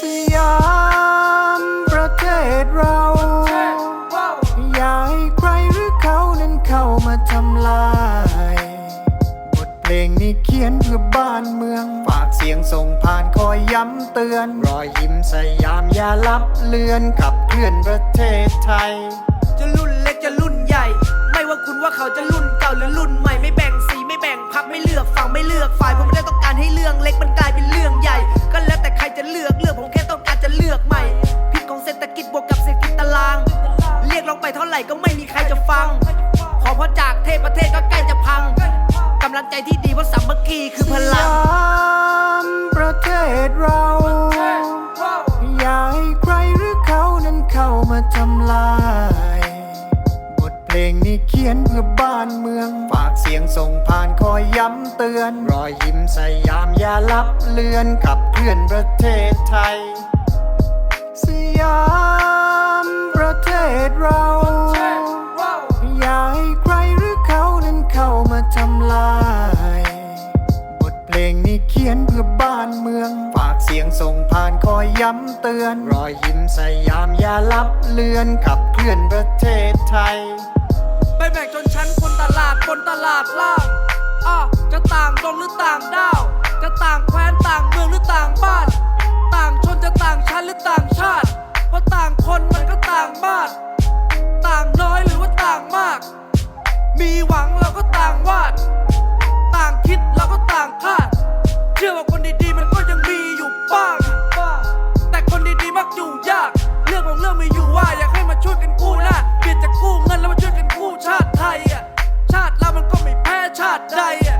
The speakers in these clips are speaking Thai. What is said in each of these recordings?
สยามประเทศเรา อย่าให้ใครหรือเขานั้นเข้ามาทำลายบทเพลงนี้เขียนเพื่อบ้านเมือง ฝากเสียงส่งผ่านคอยย้ำเตือน รอยยิ้มสยามอย่าลับเลือนกับเคลื่อนประเทศไทย จะรุ่นเล็กจะรุ่นใหญ่ ไม่ว่าคุณว่าเขาจะรุ่น ประเทศก็ใกล้จะพัง กำลังใจที่ดีเพราะสามัคคีคือพลัง ประเทศเรา อย่าให้ใครหรือเขานั้นเข้ามาทำลาย บทเพลงนี้เขียนเพื่อบ้านเมือง ฝากเสียงส่งผ่านคอยย้ำเตือน รอยยิ้มสยามอย่าลับเลือนขับเคลื่อนประเทศไทย สยาม ลายบทเพลงนี้เขียนเพื่อบ้านเมือง ฝากเสียงส่งผ่านคอยย้ำเตือน รอยยิ้มสยามอย่าลับเลือนขับเคลื่อนประเทศไทยไม่แบ่งชนชั้นคนตลาดคนตลาดล่างอะจะต่างดงหรือต่างดาว จะต่างแคว้นต่างเมืองหรือต่างบ้าน ต่างชนจะต่างชั้นหรือต่างชาติ เพราะต่างคนมันก็ต่างบ้าน มีหวังเราก็ต่างวาด ต่างคิดเราก็ต่างคาด เชื่อว่าคนดีๆมันก็ยังมีอยู่บ้าง แต่คนดีๆมักอยู่ยาก เรื่องของเรื่องมีอยู่ว่าอยากให้มาช่วยกันกู้หน้าเปลี่ยนจากกู้เงินแล้วมาช่วยกันกู้ชาติไทยอะ ชาติเรามันก็ไม่แพ้ชาติใดอะ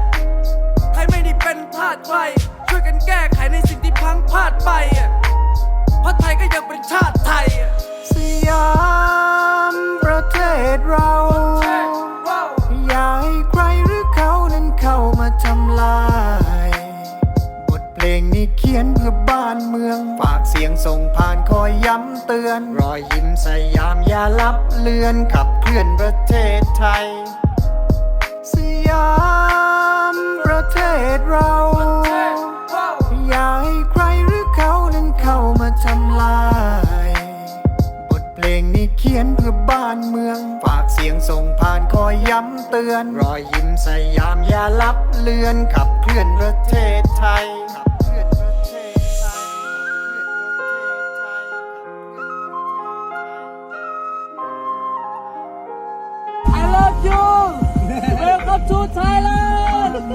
ใครไม่ได้เป็นทาสใครช่วยกันแก้ไขในสิ่งที่พังพลาดไปอะ งนี้เขียนเพื่อบ้านเมือง ฝากเสียงส่งผ่านคอยย้ำเตือน รอยยิ้มสยามอย่าลับเลือนขับเคลื่อนประเทศไทย สยามประเทศเรา อย่าให้ใครหรือเขานั้นเข้ามาทำลายบทเพลงนี้เขียนเพื่อบ้านเมือง ฝากเสียงส่งผ่านคอยย้ำเตือน รอยยิ้มสยามอย่าลับเลือนขับเคลื่อนประเทศไทย